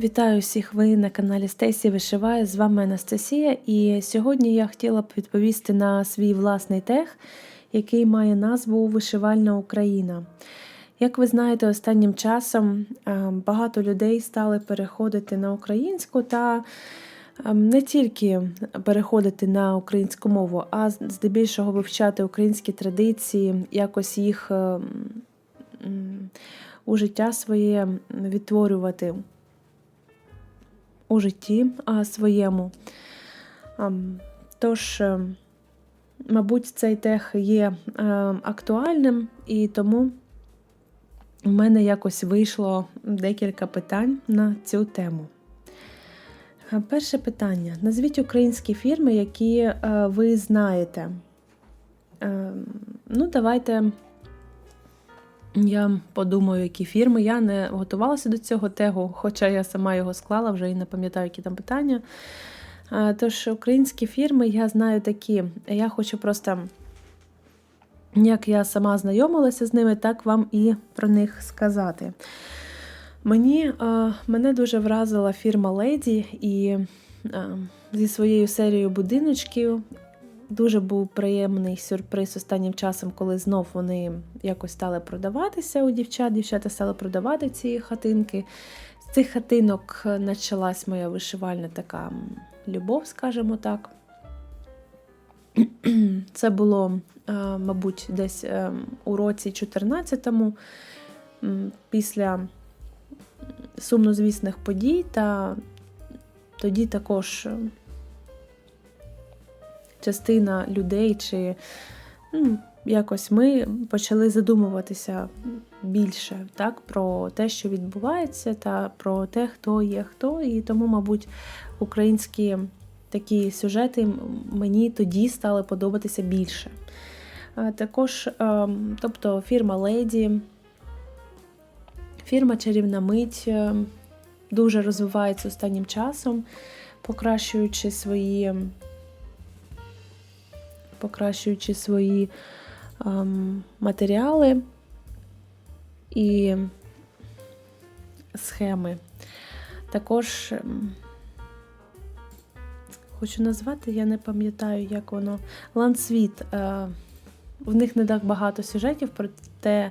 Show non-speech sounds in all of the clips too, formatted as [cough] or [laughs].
Вітаю всіх ви на каналі Стесі Вишиває. З вами Анастасія. І сьогодні я хотіла б відповісти на свій власний тех, який має назву Вишивальна Україна. Як ви знаєте, останнім часом е, багато людей стали переходити на українську та не тільки переходити на українську мову, а здебільшого вивчати українські традиції, якось їх е, у життя своє відтворювати у житті своєму. Тож, е, мабуть, цей тех є актуальним, і тому в мене якось вийшло декілька питань на цю тему. Перше питання: назвіть українські фірми, які е, ви знаєте. Е, Ну, давайте я подумаю, які фірми. Я не готувалася до цього тегу, хоча я сама його склала, вже і не пам'ятаю, які там питання. Е, Тож, українські фірми я знаю такі. Я хочу просто, як я сама знайомилася з ними, так вам і про них сказати. Мені, е, Мене дуже вразила фірма Леді і е, зі своєю серією будиночків. Дуже був приємний сюрприз останнім часом, коли знов вони якось стали продаватися у дівчат. Дівчата стали продавати ці хатинки. З цих хатинок почалась моя вишивальна така любов, скажімо так. [clears throat] Це було, е, мабуть, десь е, у році 14-му, після сумнозвісних подій, та тоді також е, частина людей, чи ну, якось ми почали задумуватися більше так, про те, що відбувається, та про те, хто є хто. І тому, мабуть, українські такі сюжети мені тоді стали подобатися більше. Також, ем, тобто, фірма Леді, фірма Чарівна Мить е, дуже розвивається останнім часом, покращуючи свої покращуючи свої ем, матеріали і схеми. Також ем, хочу назвати, я не пам'ятаю, як воно. Лансвіт. Е, в них не так багато сюжетів, проте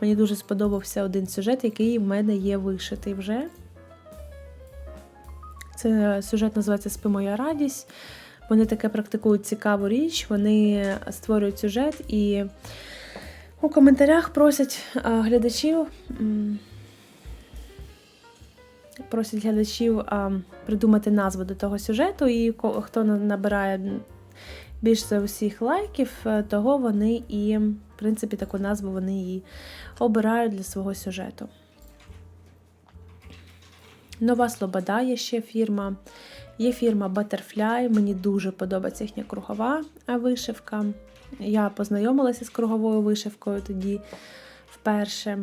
мені дуже сподобався один сюжет, який в мене є вишитий вже. Це сюжет називається Спи моя радість. Вони таке практикують цікаву річ, вони створюють сюжет і у коментарях просять глядачів. Просять глядачів а, придумати назву до того сюжету, і хто набирає більше за усіх лайків, е, того вони і, в принципі, таку назву вони і обирають для свого сюжету. Нова Слобода є ще фірма. Є фірма Butterfly, мені дуже подобається їхня кругова вишивка. Я познайомилася з круговою вишивкою тоді вперше.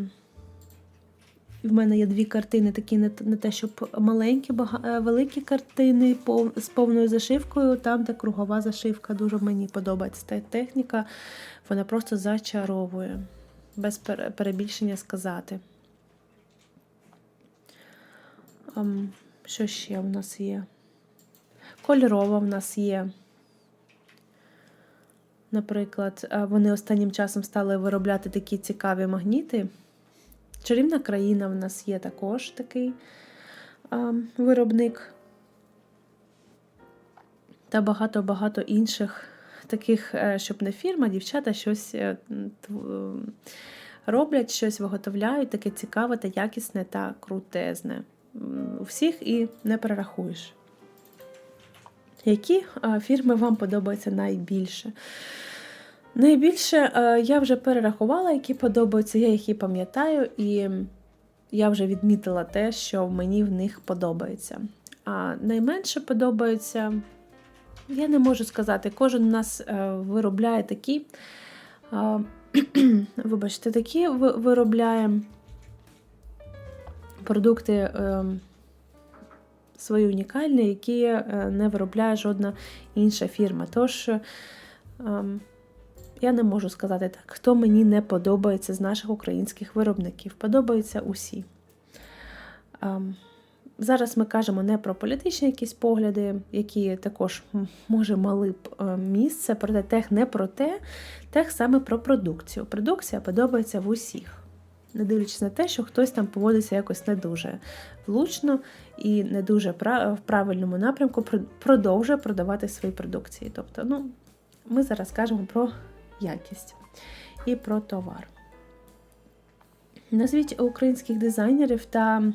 В мене є дві картини, такі не, не те, щоб маленькі, е, великі картини з повною зашивкою. Там, де кругова зашивка, дуже мені подобається та техніка. Вона просто зачаровує, без перебільшення сказати. Що ще в нас є? Кольорова в нас є. Наприклад, вони останнім часом стали виробляти такі цікаві магніти. Чарівна країна в нас є також такий а, виробник. Та багато-багато інших таких, е, щоб не фірма, дівчата щось е, роблять, щось виготовляють, таке цікаве та якісне та крутезне. У всіх і не перерахуєш. Які фірми вам подобаються найбільше? Найбільше е, я вже перерахувала, які подобаються, я їх і пам'ятаю, і я вже відмітила те, що мені в них подобається. А найменше подобається, я не можу сказати, кожен у нас е, виробляє такі, [clears throat] вибачте, такі ви- виробляє продукти. е, свої унікальні, які е, не виробляє жодна інша фірма. Тож, ем, я не можу сказати так, хто мені не подобається з наших українських виробників. Подобаються усі. Зараз ми кажемо не про політичні якісь погляди, які також може мали б е, місце, проте тех не про те, тех саме про продукцію. Продукція подобається в усіх, не дивлячись на те, що хтось там поводиться якось не дуже влучно і не дуже в правильному напрямку продовжує продавати свої продукції. Тобто, ну, ми зараз кажемо про якість і про товар. Назвіть українських дизайнерів та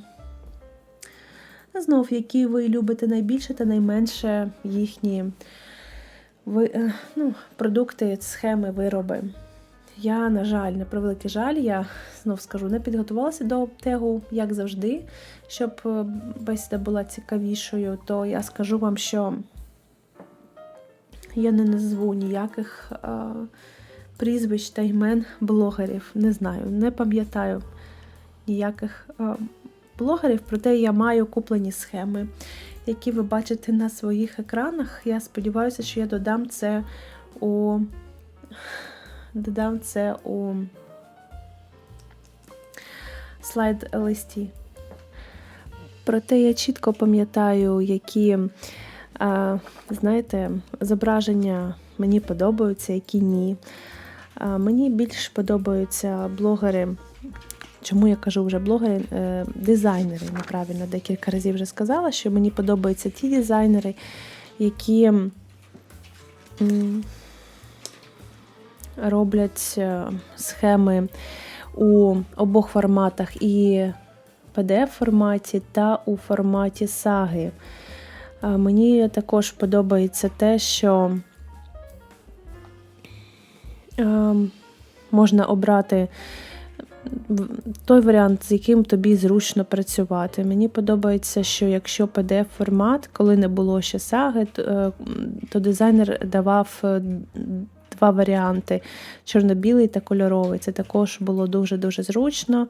знов, які ви любите найбільше та найменше їхні е, ну, продукти, схеми, вироби. Я, на жаль, на превеликий жаль, я знов скажу, не підготувалася до тегу, як завжди, щоб е, бесіда була цікавішою, то я скажу вам, що я не назву ніяких а, е, прізвищ та імен блогерів. Не знаю, не пам'ятаю ніяких а, блогерів, проте я маю куплені схеми, які ви бачите на своїх екранах. Я сподіваюся, що я додам це у додам це у слайд листі. Проте я чітко пам'ятаю, які, знаєте, зображення мені подобаються, які ні. Мені більш подобаються блогери Чому я кажу вже блогери, е, дизайнери, неправильно декілька разів вже сказала, що мені подобаються ті дизайнери, які роблять е, схеми у обох форматах і PDF-форматі та у форматі саги. Мені також подобається те, що ем, можна обрати той варіант, з яким тобі зручно працювати. Мені подобається, що якщо pdf формат, коли не було ще саги, то, е, дизайнер давав е, два варіанти: чорно-білий та кольоровий. Це також було дуже-дуже зручно.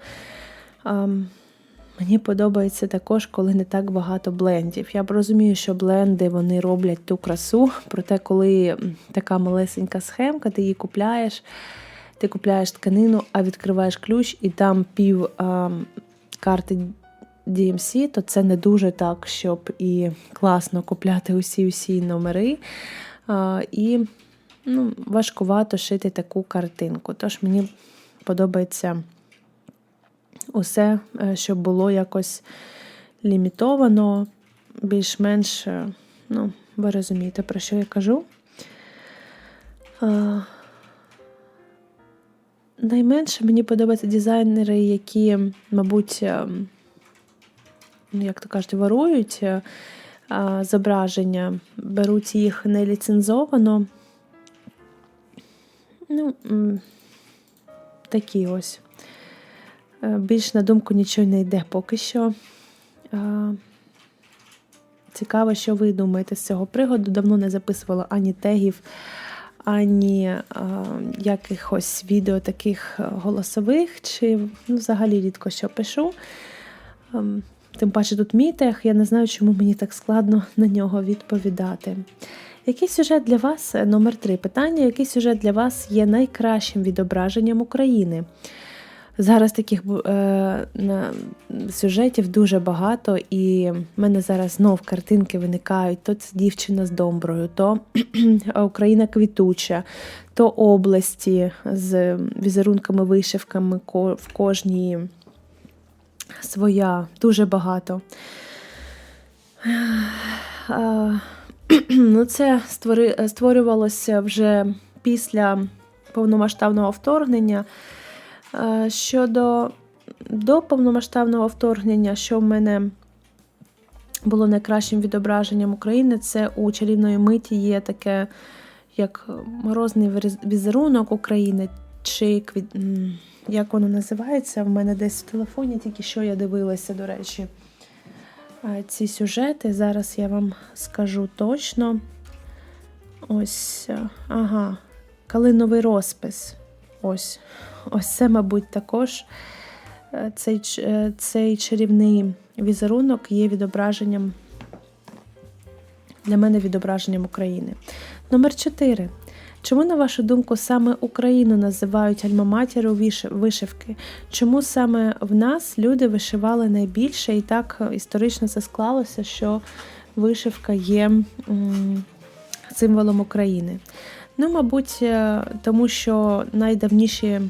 Мені подобається також, коли не так багато блендів. Я розумію, що бленди вони роблять ту красу, проте, коли така малесенька схемка, ти її купляєш ти купляєш тканину, а відкриваєш ключ, і там пів а, карти DMC, то це не дуже так, щоб і класно купляти усі-усі номери. А, І ну, важкувато шити таку картинку. Тож мені подобається усе, е, щоб було якось лімітовано, більш-менш, е, ну, ви розумієте, про що я кажу. Найменше мені подобаються дизайнери, які, мабуть, е, ну, як то кажуть, ворують е, зображення, беруть їх неліцензовано. Ну, такі ось. Е, більш на думку нічого не йде поки що. Цікаво, що ви думаєте з цього пригоду. Давно не записувала ані тегів ані е, якихось відео таких голосових, чи ну, взагалі рідко що пишу. Ем, тим паче тут мій тех, я не знаю, чому мені так складно [laughs] на нього відповідати. Який сюжет для вас номер три питання, який сюжет для вас є найкращим відображенням України? Зараз таких е, сюжетів дуже багато, і в мене зараз знов картинки виникають: то це дівчина з домброю, то [clears throat] Україна квітуча, то області з візерунками, вишивками в кожній своя, дуже багато. [clears throat] Ну, Це створювалося вже після повномасштабного вторгнення. Е, щодо до повномасштабного вторгнення, що в мене було найкращим відображенням України, це у чарівної миті є таке, як морозний візерунок України, чи як воно називається? В мене десь в телефоні, тільки що я дивилася, до речі, е, ці сюжети. Зараз я вам скажу точно. Ось, е, ага, калиновий розпис. Ось. Ось це, мабуть, також е, цей е, цей чарівний візерунок є відображенням, для мене відображенням України. Номер 4. Чому, на вашу думку, саме Україну називають альмаматіру вишивки? Чому саме в нас люди вишивали найбільше, і так історично це склалося, що вишивка є символом України? Ну, мабуть, е, тому що найдавніші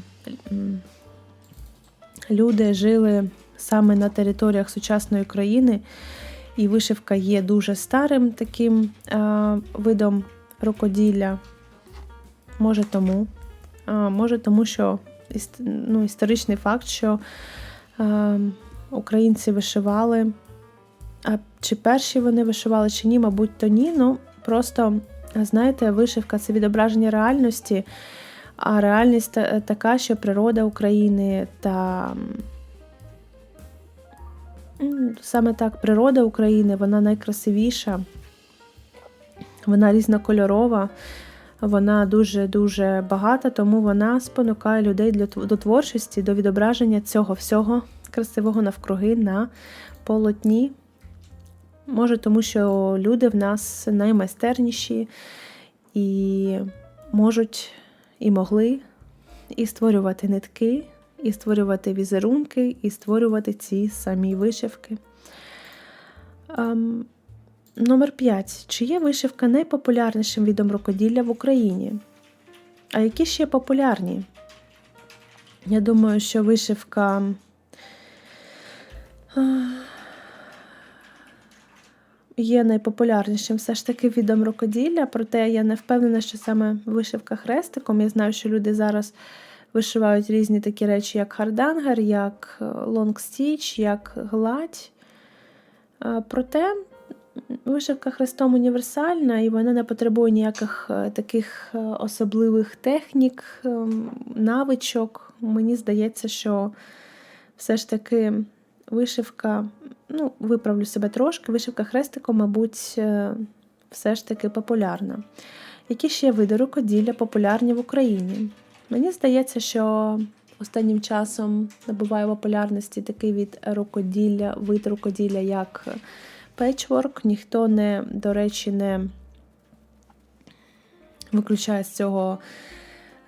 люди жили саме на територіях сучасної країни, і вишивка є дуже старим таким видом рукоділля. Може тому. Може тому, що ну, історичний факт, що українці вишивали. А чи перші вони вишивали, чи ні, мабуть, то ні. Ну, просто, знаєте, вишивка це відображення реальності, а реальність така, що природа України та саме так, природа України, вона найкрасивіша, вона різнокольорова, вона дуже-дуже багата, тому вона спонукає людей до творчості, до відображення цього всього красивого навкруги на полотні. Може, тому що люди в нас наймайстерніші і можуть і могли і створювати нитки і створювати візерунки, і створювати ці самі вишивки. Um, номер 5. Чи є вишивка найпопулярнішим відом рукоділля в Україні? А які ще популярні? Я думаю, що вишивка. Є найпопулярнішим все ж таки відом рукоділля, проте я не впевнена, що саме вишивка хрестиком. Я знаю, що люди зараз вишивають різні такі речі, як хардангер, як лонгстіч, як гладь. Проте вишивка хрестом універсальна і вона не потребує ніяких е, таких е, особливих технік, навичок. Мені здається, що все ж таки вишивка, ну, виправлю себе трошки, вишивка хрестиком, мабуть, е, все ж таки популярна. Які ще види рукоділля популярні в Україні? Мені здається, що останнім часом набуває популярності такий від рукоділля, вид рукоділля, як печворк. Ніхто не, до речі, не виключає з цього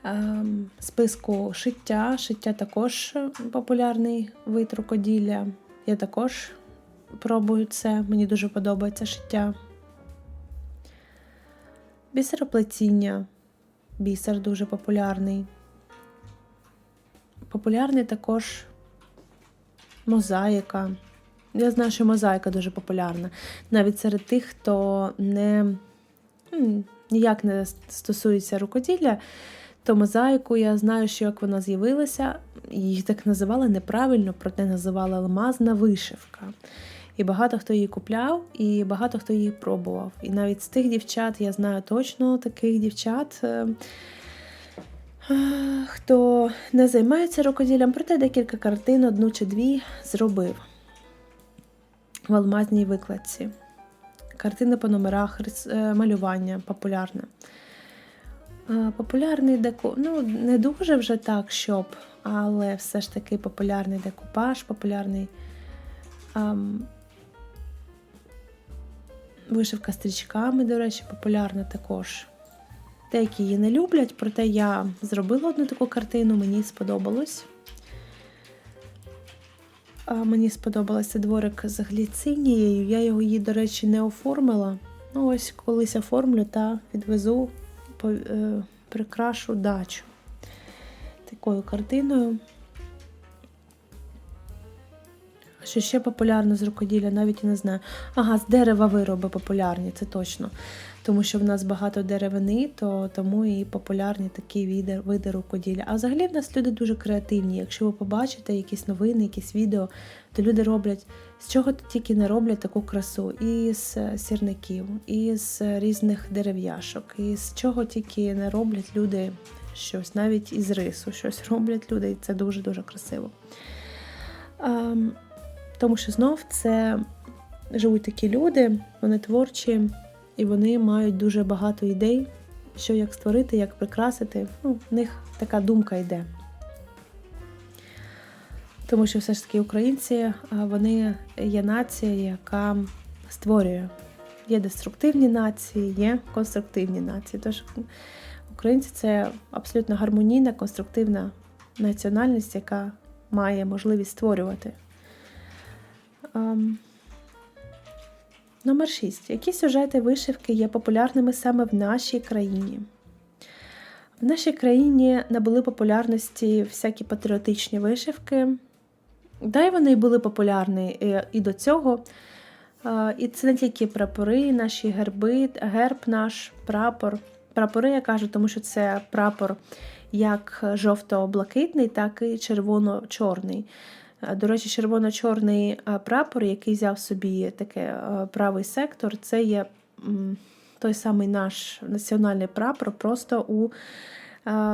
е, списку шиття. Шиття також популярний вид рукоділля. Я також пробую це, мені дуже подобається шиття. Бісероплетіння бісер дуже популярний. Популярний також мозаїка. Я знаю, що мозаїка дуже популярна. Навіть серед тих, хто не ніяк не стосується рукоділля, то мозаїку я знаю, що як вона з'явилася, її так називали неправильно, проте називали алмазна вишивка. І багато хто її купляв, і багато хто її пробував. І навіть з тих дівчат я знаю точно таких дівчат, е, хто не займається рукоділлям, проте декілька картин, одну чи дві, зробив в алмазній викладці. Картини по номерах, е, малювання популярне. Популярний декор, ну, не дуже вже так, щоб, але все ж таки популярний декупаж, популярний. Вишивка стрічками, до речі, популярна також. Деякі її не люблять, проте я зробила одну таку картину, мені сподобалось. А Мені сподобався дворик з гліцинією. Я його її, до речі, не оформила. Ну, ось колись оформлю та відвезу, е, прикрашу дачу такою картиною. Що ще популярно з рукоділля, навіть не знаю. Ага, з дерева вироби популярні, це точно. Тому що в нас багато деревини, то тому і популярні такі види, види рукоділля. А взагалі в нас люди дуже креативні. Якщо ви побачите якісь новини, якісь відео, то люди роблять з чого тільки не роблять таку красу. І з сірників, і з різних дерев'яшок, і з чого тільки не роблять люди щось, навіть із рису щось роблять люди, і це дуже-дуже красиво. Тому що знов це живуть такі люди, вони творчі, і вони мають дуже багато ідей, що як створити, як прикрасити. Ну, В них така думка йде. Тому що все ж таки українці, вони є нація, яка створює. Є деструктивні нації, є конструктивні нації. Тож Українці це абсолютно гармонійна, конструктивна національність, яка має можливість створювати. Ем, Номер 6. Які сюжети вишивки є популярними саме в нашій країні? В нашій країні набули популярності всякі патріотичні вишивки. Да, й вони були популярні і, і до цього. Е, І це не тільки прапори, наші герби, герб наш, прапор. Прапори, я кажу, тому що це прапор як жовто-блакитний, так і червоно-чорний. Е, До речі, червоно-чорний е, прапор, який взяв собі таке е, правий сектор, це є той самий наш національний прапор, просто у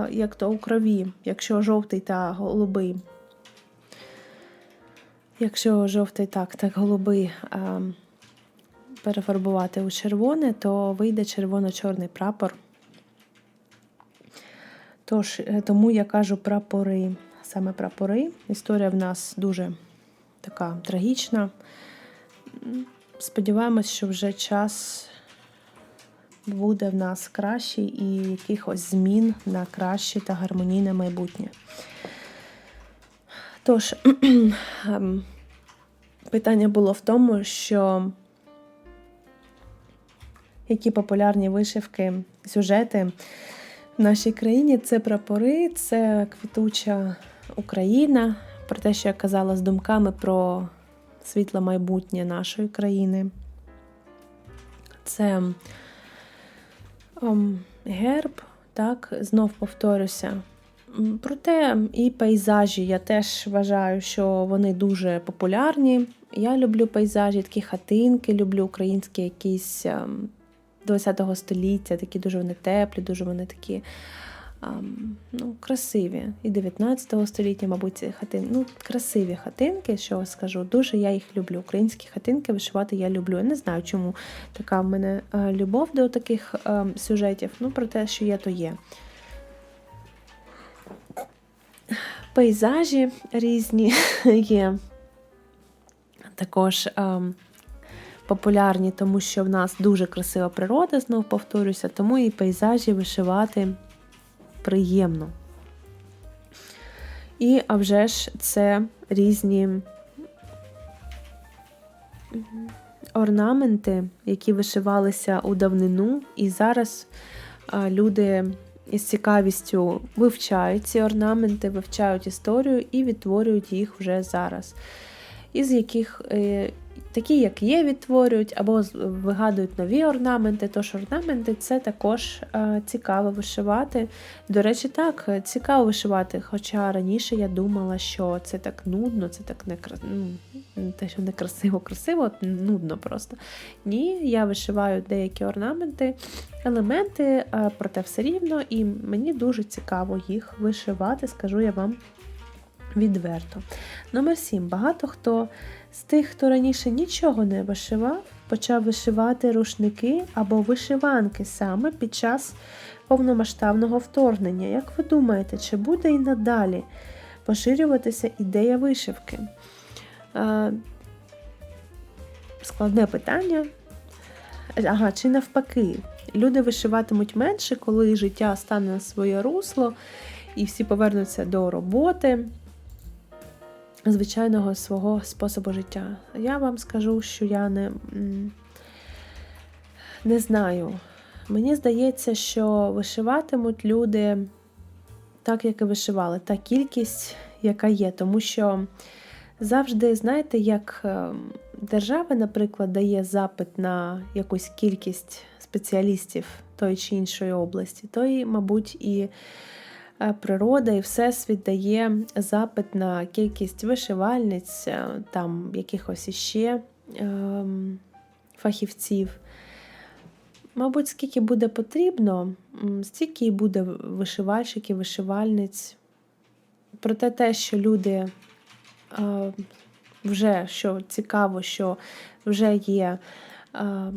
як то у крові, якщо жовтий та голубий. Якщо жовтий так, так голубий перефарбувати у червоне, то вийде червоно-чорний прапор. Тож, тому я кажу прапори, саме прапори. Історія в нас дуже така трагічна. Сподіваємось, що вже час буде в нас кращий і якихось змін на краще та гармонійне майбутнє. Тож, [clears throat] ем, питання було в тому, що які популярні вишивки, сюжети в нашій країні це прапори, це квітуча Україна, про те, що я казала з думками про світле майбутнє нашої країни. Це ем, герб, так, знов повторюся. Проте і пейзажі я теж вважаю, що вони дуже популярні. Я люблю пейзажі, такі хатинки, люблю українські якісь ем, 20 століття, такі дуже вони теплі, дуже вони такі ем, ну, красиві. І 19 століття, мабуть, ці хатинки. Ну, красиві хатинки, що скажу. Дуже я їх люблю. Українські хатинки вишивати я люблю. Я не знаю, чому така в мене е, любов до таких ем, сюжетів. Ну, про те, що є, то є. Пейзажі різні [laughs] є. Також ем, популярні, тому що в нас дуже красива природа, знов повторюся, тому і пейзажі вишивати приємно. І, а вже ж, це різні орнаменти, які вишивалися у давнину, і зараз люди із цікавістю вивчають ці орнаменти, вивчають історію і відтворюють їх вже зараз. Із яких е, такі, як є, відтворюють, або вигадують нові орнаменти. Тож орнаменти це також е, цікаво вишивати. До речі, так, цікаво вишивати. Хоча раніше я думала, що це так нудно, це так не ну, те, що не красиво, красиво, нудно просто. Ні, я вишиваю деякі орнаменти, елементи, е, проте все рівно, і мені дуже цікаво їх вишивати, скажу я вам відверто. Номер 7. Багато хто з тих, хто раніше нічого не вишивав, почав вишивати рушники або вишиванки саме під час повномасштабного вторгнення. Як ви думаєте, чи буде і надалі поширюватися ідея вишивки? Е, Складне питання. Ага, чи навпаки, люди вишиватимуть менше, коли життя стане на своє русло, і всі повернуться до роботи, звичайного свого способу життя. Я вам скажу, що я не, не знаю. Мені здається, що вишиватимуть люди так, як і вишивали, та кількість, яка є. Тому що завжди, знаєте, як е, держава, наприклад, дає запит на якусь кількість спеціалістів тої чи іншої області, то і, мабуть, і природа і всесвіт дає запит на кількість вишивальниць, е, там якихось іще ем, фахівців. Мабуть, скільки буде потрібно, стільки і буде вишивальщиків, вишивальниць. Проте те, що люди е, вже що цікаво, що вже є е,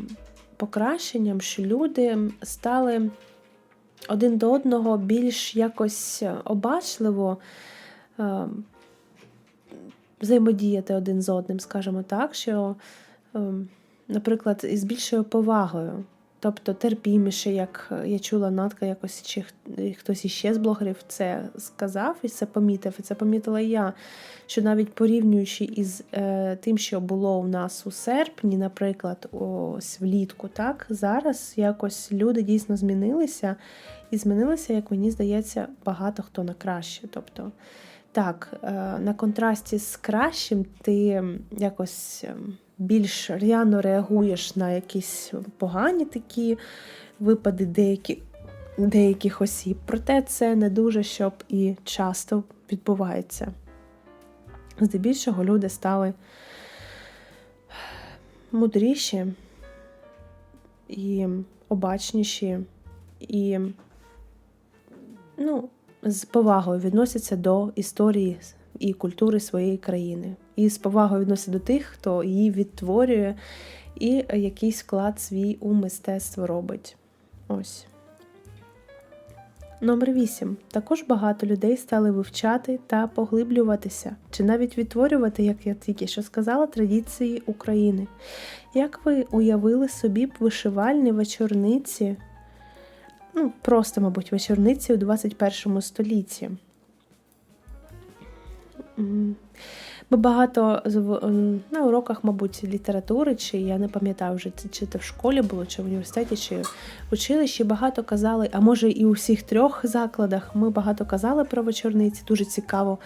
покращенням, що люди стали один до одного більш якось обачливо е, взаємодіяти один з одним, скажімо так, що, е, наприклад, із більшою повагою. Тобто терпіміше, як е, я чула Натка якось, чи хтось іще з блогерів це сказав і це помітив. І це помітила я. Що навіть порівнюючи із е, тим, що було у нас у серпні, наприклад, ось влітку, так зараз якось люди дійсно змінилися, і змінилися, як мені здається, багато хто на краще. Тобто, так, е, на контрасті з кращим ти якось ем, більш р'яно реагуєш на якісь погані такі випади деякі, деяких осіб. Проте це не дуже щоб і часто відбувається. Здебільшого люди стали мудріші і обачніші, і ну, з повагою відносяться до історії і культури своєї країни. І з повагою відносяться до тих, хто її відтворює і якийсь вклад свій у мистецтво робить. Ось. Номер 8. Також багато людей стали вивчати та поглиблюватися, чи навіть відтворювати, як я тільки що сказала, традиції України. Як ви уявили собі б вишивальні вечорниці, ну, просто, мабуть, вечорниці у 21 столітті? Ми багато з- в- м, на уроках, мабуть, літератури, чи я не пам'ятаю вже, чи- це в школі було, чи в університеті, чи в училищі багато казали, а може і у всіх трьох закладах ми багато казали про вечорниці. Дуже цікаво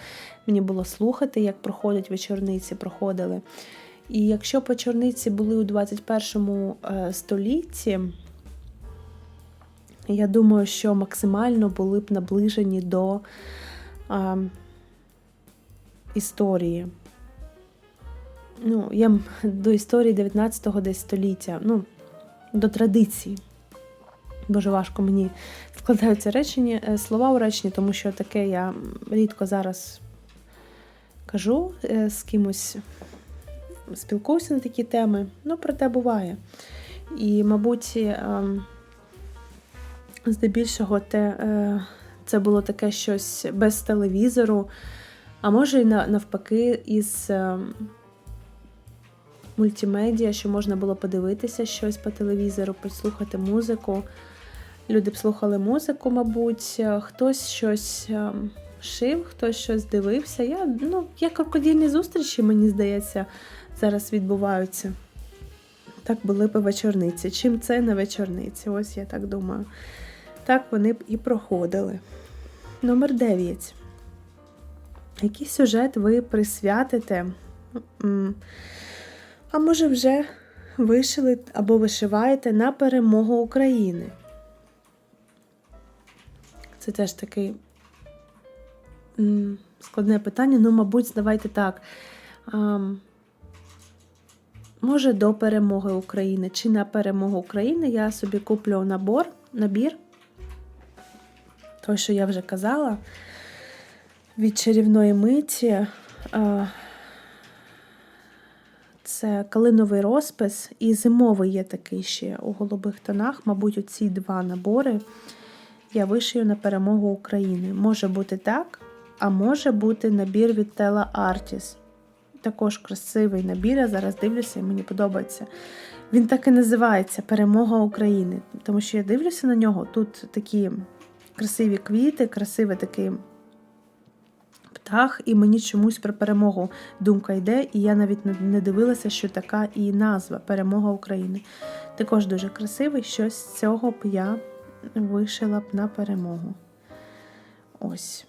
мені було слухати, як проходять вечорниці, проходили. І якщо вечорниці були у 21 е, столітті, я думаю, що максимально були б наближені до а, історії. Ну, я [laughs] до історії 19-го десь століття, ну, до традицій. Дуже важко мені складаються речення, е, слова у реченні, тому що таке я рідко зараз кажу е, з кимось, спілкуюся на такі теми. Ну, проте буває. І, мабуть, ем, здебільшого те, е, це було таке щось без телевізору, а може і навпаки, із ем, мультимедіа, що можна було подивитися щось по телевізору, послухати музику. Люди б слухали музику, мабуть, е, хтось щось ем, шив, хтось щось дивився. Я, ну, є крокодільні зустрічі, мені здається, зараз відбуваються. Так були б вечорниці. Чим це не вечорниці? Ось я так думаю. Так вони б і проходили. Номер 9. Який сюжет ви присвятите? А може, вже вишили або вишиваєте на перемогу України? Це теж таке складне питання. Ну, мабуть, давайте так. Може, до перемоги України чи на перемогу України я собі куплю набор, набір. Той, що я вже казала, від чарівної миті. Це калиновий розпис і зимовий є такий ще у голубих тонах. Мабуть, оці два набори я вишию на перемогу України. Може бути так, а може бути набір від Tela Artis. Також красивий набір. Я зараз дивлюся і мені подобається. Він так і називається Перемога України. Тому що я дивлюся на нього. Тут такі красиві квіти, красивий такий птах, і мені чомусь про перемогу думка йде, і я навіть не- дивилася, що така і назва Перемога України. Також дуже красивий, щось з цього б я вишила б на перемогу. Ось.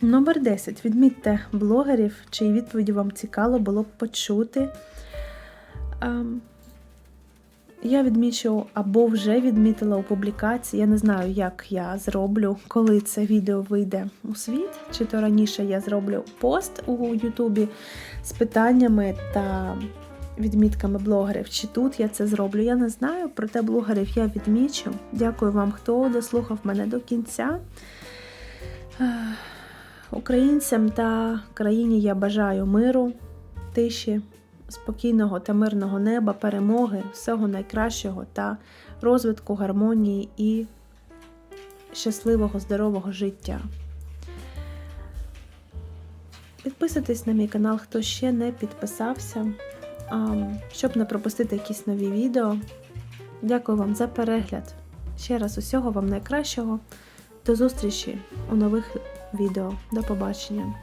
Номер 10. Відмітьте блогерів, чиї відповіді вам цікаво було б почути. Я відмічу або вже відмітила у публікації. Я не знаю, як я зроблю, коли це відео вийде у світ, чи то раніше я зроблю пост у Ютубі з питаннями та відмітками блогерів. Чи тут я це зроблю? Я не знаю. Проте блогерів я відмічу. Дякую вам, хто дослухав мене до кінця. Українцям та країні я бажаю миру, тиші, спокійного та мирного неба, перемоги, всього найкращого та розвитку гармонії і щасливого, здорового життя. Підписуйтесь на мій канал, хто ще не підписався, щоб не пропустити якісь нові відео. Дякую вам за перегляд. Ще раз усього вам найкращого. До зустрічі у нових відео. До побачення.